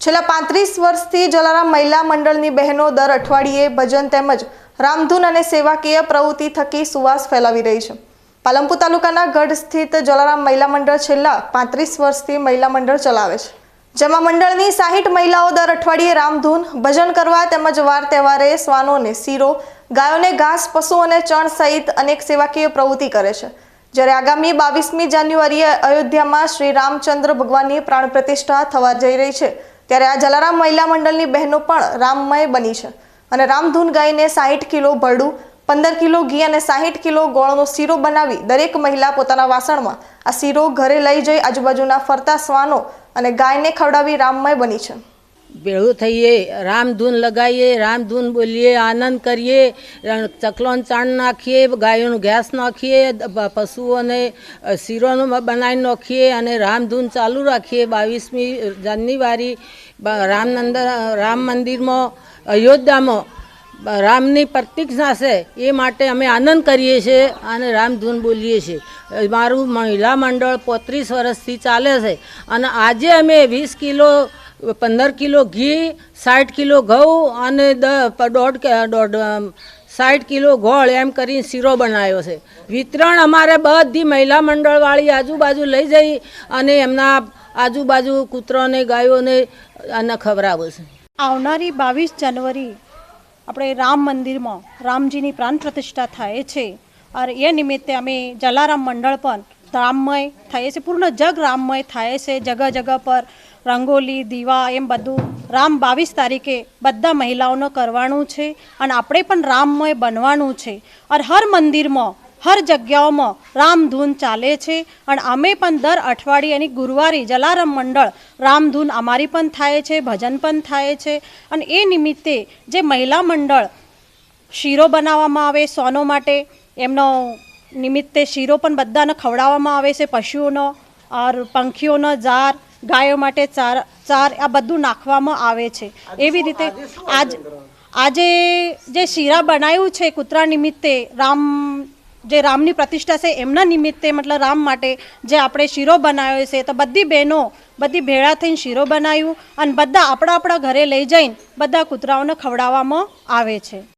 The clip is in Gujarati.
છેલ્લા પાંત્રીસ વર્ષથી જલારામ મહિલા મંડળની બહેનો દર અઠવાડિયે ભજન તેમજ રામધૂન અને સેવાકીય પ્રવૃત્તિ થકી સુવાસ ફેલાવી રહી છે. પાલનપુર તાલુકાના ગઢ સ્થિત જલારામ મહિલા મંડળ છેલ્લા પાંત્રીસ વર્ષથી મહિલા મંડળ ચલાવે છે. જેમાં મંડળની સાહીઠ મહિલાઓ દર અઠવાડિયે રામધૂન, ભજન કરવા તેમજ વાર તહેવારે શ્વાનોને શીરો, ગાયોને ઘાસ, પશુ અને ચણ સહિત અનેક સેવાકીય પ્રવૃત્તિ કરે છે. જ્યારે આગામી બાવીસમી જાન્યુઆરીએ અયોધ્યામાં શ્રી રામચંદ્ર ભગવાનની પ્રાણ પ્રતિષ્ઠા થવા જઈ રહી છે. ત્યારે આ જલારામ મહિલા મંડળની બહેનો પણ રામમય બની છે. અને રામધૂન ગાઈને સાહીઠ કિલો ભરડું, પંદર કિલો ઘી અને સાહીઠ કિલો ગોળનો શીરો બનાવી દરેક મહિલા પોતાના વાસણમાં આ શીરો ઘરે લઈ જઈ આજુબાજુના ફરતા શ્વાનો અને ગાયને ખવડાવી રામમય બની છે. ભેળું થઈએ રામધૂન લગાવીએ રામધૂન બોલીએ આનંદ કરીએ ચકલોન ચાણ નાખીએ ગાયોનું ઘાસ નાખીએ પશુઓને શીરોનું બનાવી નાખીએ અને રામધૂન ચાલુ રાખીએ બાવીસમી જાન્યુઆરી રામનંદ રામ મંદિરમાં અયોધ્યામાં રામની પ્રતિજ્ઞા છે એ માટે અમે આનંદ કરીએ છીએ અને રામધૂન બોલીએ છીએ મારું મહિલા મંડળ પોત્રીસ વર્ષથી ચાલે છે અને આજે અમે વીસ કિલો પંદર કિલો ઘી, સાઠ કિલો ઘઉં અને દોઢ દોઢ સાઠ કિલો ગોળ એમ કરીને શીરો બનાવ્યો છે. વિતરણ અમારે બધી મહિલા મંડળવાળી આજુબાજુ લઈ જઈ અને એમના આજુબાજુ કૂતરોને, ગાયોને અને ખવડાવે છે. આવનારી બાવીસ જાન્યુઆરી આપણે રામ મંદિરમાં રામજીની પ્રાણ પ્રતિષ્ઠા થાય છે. અને એ નિમિત્તે અમે જલારામ મંડળ પણ રામમય થાય છે, પૂર્ણ જગ રામમય થાય છે, જગા જગા પર રંગોલી, દીવા એમ બધું. રામ બાવીસ તારીખે બધા મહિલાઓનો કરવાનું છે અને આપણે પણ રામમય બનવાનું છે. અને હર મંદિરમાં, હર જગ્યાઓમાં રામધૂન ચાલે છે અને અમે પણ દર અઠવાડિયે અને ગુરુવારે જલારામ મંડળ રામધૂન અમારી પણ થાય છે, ભજન પણ થાય છે અને એ નિમિત્તે જે મહિલા મંડળ શીરો બનાવવામાં આવે સોનો માટે, એમનો નિમિત્તે શીરો પણ બધાને ખવડાવવામાં આવે છે પશુઓનો ઓર પંખીઓનો જાર ગાયો માટે ચાર ચાર આ બધું નાખવામાં આવે છે. એવી રીતે આજ આજે જે શીરા બનાવ્યું છે કૂતરા નિમિત્તે રામ જે રામની પ્રતિષ્ઠા છે એમના નિમિત્તે મતલબ રામ માટે જે આપણે શીરો બનાવ્યો છે તો બધી બહેનો બધી ભેળા થઈને શીરો બનાવ્યું અને બધા આપણા આપણા ઘરે લઈ જઈને બધા કૂતરાઓને ખવડાવવામાં આવે છે.